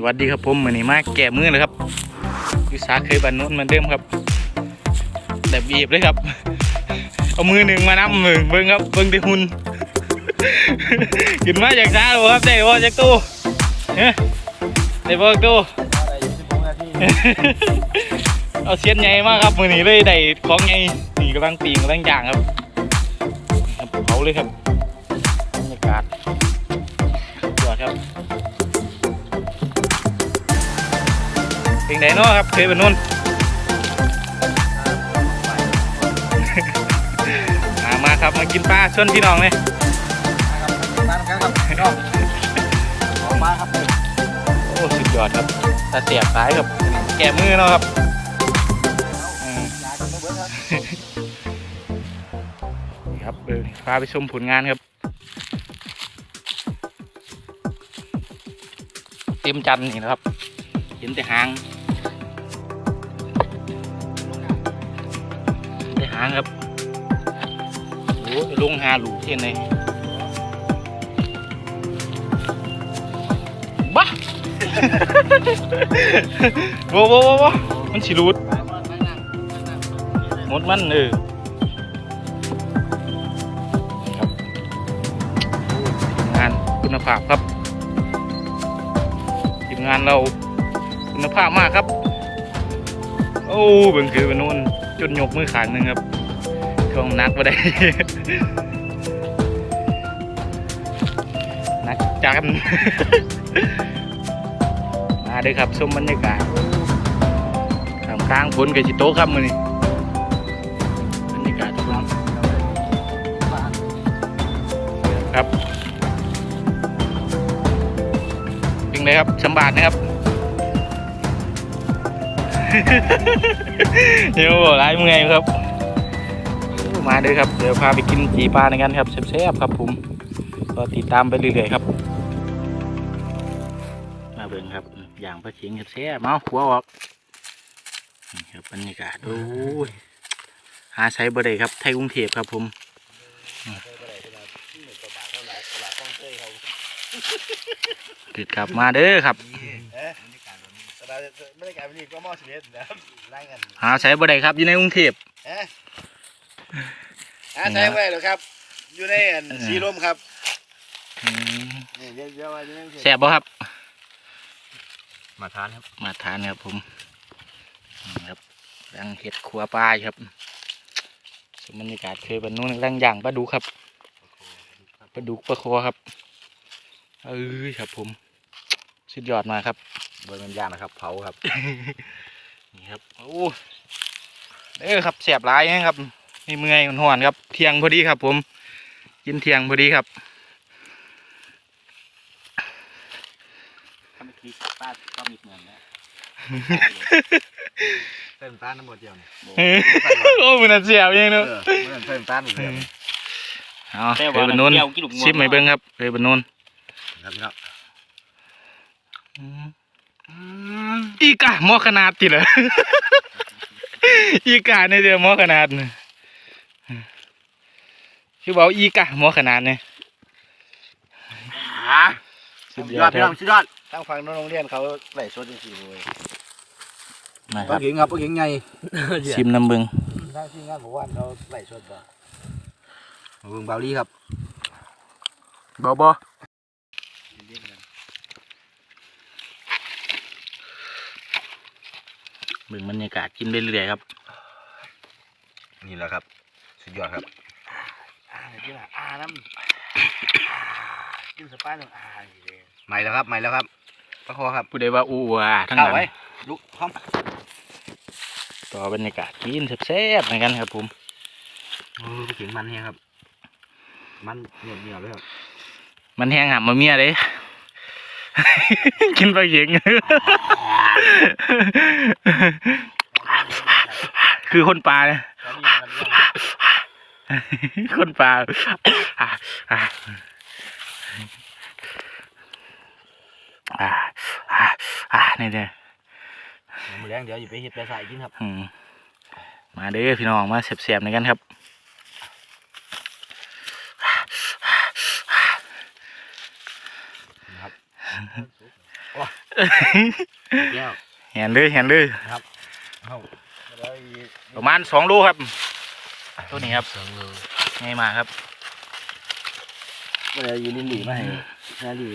สวัสดีครับผมมือนี้มาแก่มือเลยครับอยู่สาเคยบันนู้นเหมือนเดิมครับแต่บีบเลยครับ เอามือหนึ่งมานับมือเบิ้งครับเบิ้งที่หุ่นขึ้นมาจากช้าดูครับได้บ่จากตู้เฮ้ยได้บ่ตู้เอาเสียนใหญ่มากครับมือนี้เลยได้ของใหญ่นี่กำลังปีกำลังย่างครับครับเผาเลยครับบรรยากาศ เป็นไงเนาะครับ เคยเป็นนุ่นมามาครับมากินปลาชวนพี่น้องเลยมาครับโอ้สุดยอดครับตาเสียบสายครับแก่มือเนาะครับอืมยาจะมาเบิดครับนี่ครับเออพาไปชมผลงานครับ เต็มจันทร์นี่นะครับ เห็นแต่หางางครับโอ้ยลงหาหลูเทียนเลยบ้าโว้โว้โว้โว้มันฉีรูดหมดมันเออครับทีมงานคุณภาพครับทีมงานเราคุณภาพมากครับ โอ้เบิ่งคือวันนู้น จนยกมือขางหนึ่งครับช่วงนักมาได้ นักจันมาเด้อครับชมบรรยากาศทำกลางฝนกับสิโตกครับมือนี้บรรยากาศฝนครับเป็นไงครับสำบาทนะครับ เดี๋ยวบอกร้ายเมื่อยครับ มาเด้อครับ เดี๋ยวพาไปกินจีปลาในกันครับแซ่บๆครับผมก็ติดตามไปเรื่อยๆครับ มาเบิ่งครับ อย่างปลาเชียงแซ่บๆเมาหัวออกนี่ครับบรรยากาศโอ้ยหาใช้บ่ได้ครับ ไทยกรุงเทพครับผมติดกลับมาเด้อครับ ไม่ได้กลายเป็นนี่ก็มอสิเมตรนะครับร่างกันหาใช้บ่ได้ครับ อยู่ในกรุงเทพเอ๊ะอ่าใช่ไหมเหรอครับ อยู่ในอันสีลมครับอืมนี่เดี๋ยวเดี๋ยวว่าจะไม่แซ่บบ่ครับ มาทานครับ มาทานครับผมนี่ครับรังเห็ดขัวปลาอยู่ครับสมบรรยากาศเคยบรรนู้นรังย่างปลาดุกครับปลาดุกปลาคอครับเอ้ยครับผม สุดยอดมากครับ บนมันย่างนะครับ เผาครับ นี่ครับโอ้เด้อครับแสบหลายนะครับนี่เมื่อยหอนๆครับ เที่ยงพอดีครับ ผม กินเที่ยงพอดีครับถ้าไม่คิดป้าก็มีเงินนะเพิ่มต้านทั้งหมดเดียวเนี่ยโอ้มันน่าเสียบเองเอเนาะอเพิ่มเพิ่มต้านอีกเดียวเอาเคยบรรนู้นชิมให้เบิ้งครับเคยบรรนู้นครับพี่น้อง อีกาหมอขนาดจิเหรออีกาเนี่ยเดียวหมอขนาดนี่คือบอกอีกาหมอขนาดเนี่ยสุสุดดยยออดดคพี่รัน้บองสุดยอดทางฝั่งโรงเรียนเขาไหลสดจริงๆเลยมาคปลารับเข็งครับปลาเข็งไงชิมน้ำเบิ้งทางที่งานบอกว่าเขาไหลสดบ่มาเบิ่งเบาลี่ครับบอบอ เบิ่งบรรยากาศกินไปเรื่อยๆครับ นี่แหละครับ สุดยอดครับอ่าที่ละอ่าน้ำกินสปาหนึ่งอ่าอยู่เลยใหม่แล้วครับใหม่แล้วครับปลาคอครับผู้ใดว่าอู้ว่าทั้งเข้านั้นไว้ลุกพร้อมต่อบรรยากาศกินแซ่บๆเหมือนกันครับผมโอ้ปลาเข็งมันเนี่ยครับ มันเหนียวเหนียวเลยครับมันแห้งหับมาเมียเลย กินปลาเข็ง คือคนปลาเนี่ยตอนนี้มันเรื่องคนปลาอ่าอ่าอ่าอ่าอ่านี่เด้อมือแรงเดี๋ยวอยู่ไปเห็ดไปใส่กินครับอืมมาเด้อพี่น้องมาเสียบๆในกันครับ นะครับ แก้วเห็นเลยเห็นเลยเอาแล้วอีประมาณสองโลครับ ตัวนี้ครับสองโลไงมากครับเมื่อไรอยู่ลิ้นหลีมาให้หน้าหลี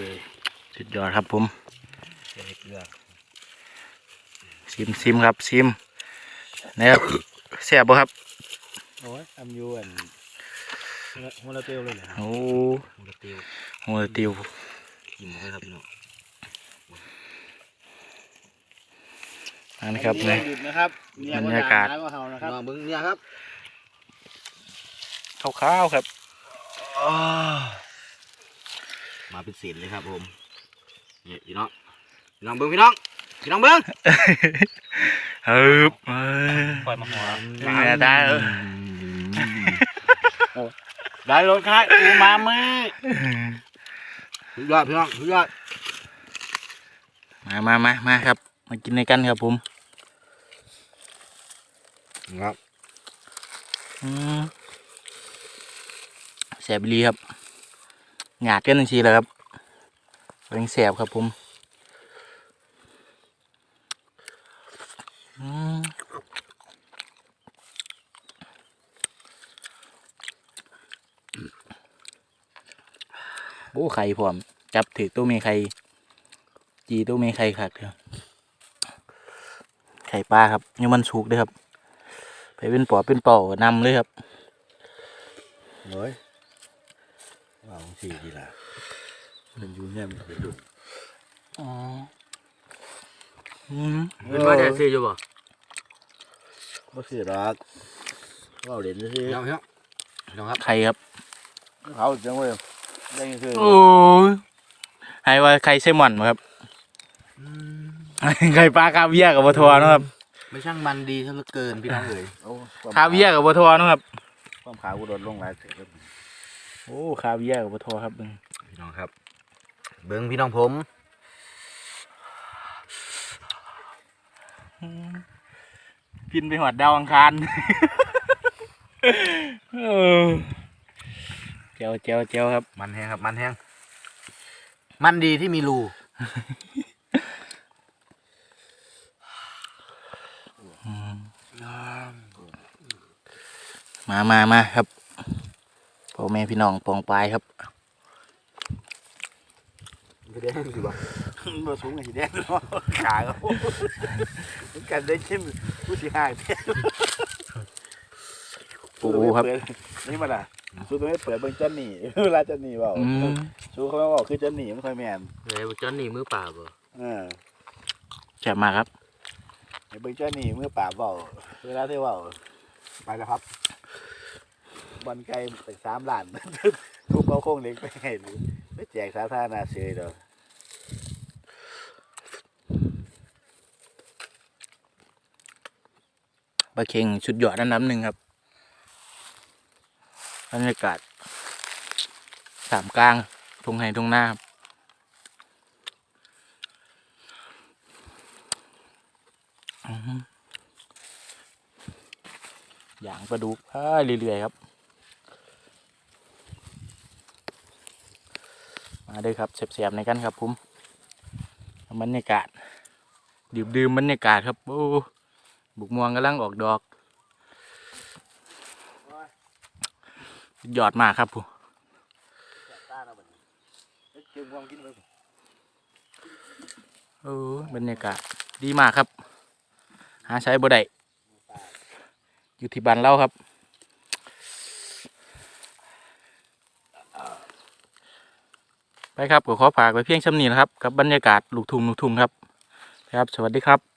สุดยอดครับผมเกลือซิมซิมครับซิมนะครับแซ่บบ่ครับโอ้ยทำอยูอันหัวละเตียวเลยนะโอ้หัวละเตียวโหติวกินเลยครับพี่น้อง อันนี้ครับอัเนี่ยหยุดนะครับเมีบรรยากาศก็เฮานะครับน้องเบิ้งเนี่ยครับข้าวๆครับ มาเป็นเศษเลยครับผมนี่พี่น้องพี่น้องเบิ้งพี่น้องพี่น้องเบิ้งเฮ้ยเอ้ยปล่อยมาหัวได้ได้เออ ได้รถครับอูมามือสุดยอดพี่น้องสุดยอดมามามามาครับ มากินในกันครับผม ครับอืแสบอีหลีครับ หยาดกันทังทีเลยครับเป็นแสบครับผมโอ้ไข่พร้อม จับถือตู้เมไข่จีตู้เมไข่คักเถอะไข่ปลาครับยังมันสุกด้วยครับ เป็นปอเป็นเป่านำเลยครับเฮ้ยว้าวสี่ทีละมันอยู่เนี่ยมันเป็นดุอ๋ออืมเป็นว่าแต่ซื้ออยู่บ่บ่ซื้อหรอกว้าวเด่นซื้อน้องครับน้องครับไข่ครับเขาจังเว้ยได้คือโอ้ยให้ว่าไข่ไซลมอนบ่ครับไข่ปลาคาเวียร์กับบัวทอเนาะครับ ไม่ช่างมันดีซะเหลือเกินพี่น้องเอ๋ยคาเวียร์กับบัวทอเนาะครับ ความขาวกูโดนลงหลายเสือครับโอ้คาเวียร์กับบัวทอครับเบิ่งพี่น้องครับ เบิ้งพี่น้องผมบินไปหอดดาวอังคารเออเจียวเจียวเจียวครับ มันแห้งครับ มันแห้ง มันดีที่มีรู มามามาครับพ่อแม่พี่น้องปองปลายครับไม่ได้สิบ่บ่สูงไงสิแดงเนาะขาเขามันกันได้ชิมผู้สิหายปูครับนี่มันอะสู้ตัวไม่เปิดเบิ่งจันหนีเวลาจันหนีเปล่าอืมสู้เขาไม่บอกคือจันหนีไม่ค่อยแมนเฮ้ยจอนนี่มือเปล่าบ่เออแซ่บมากครับให้ เบิ่งจันหนีเมื่อป่าเปล่าเวลาที่เปล่าไปแล้วครับบอลไกลเป็นสามล้าน ทุบเอาโค้งเล็กไปให้หรือไปแจกสาธารณะเฉยเด้อปลาเค็งชุดหยอดอันดับหนึ่งครับบรรยากาศสามกลางทงไห้ทงหน้าครับ อย่างปลาดุกเรื่อยๆครับ มาเลยครับเสียบๆในกันครับผมบรรยากาศ ดื่มดื่มๆบรรยากาศครับ โอ้บุกม่วงกำลังออกดอก ยอดมากครับผมตาเราแบบนี้เก็บความโอ้บรรยากาศดีมากครับ หาใช้บ่ได้อยู่ที่บ้านเราครับไปครับก็ขอฝากไว้เพียงช่ำนี้นะครับ กับบรรยากาศลูกทุ่งลูกทุ่งครับครับ สวัสดีครับ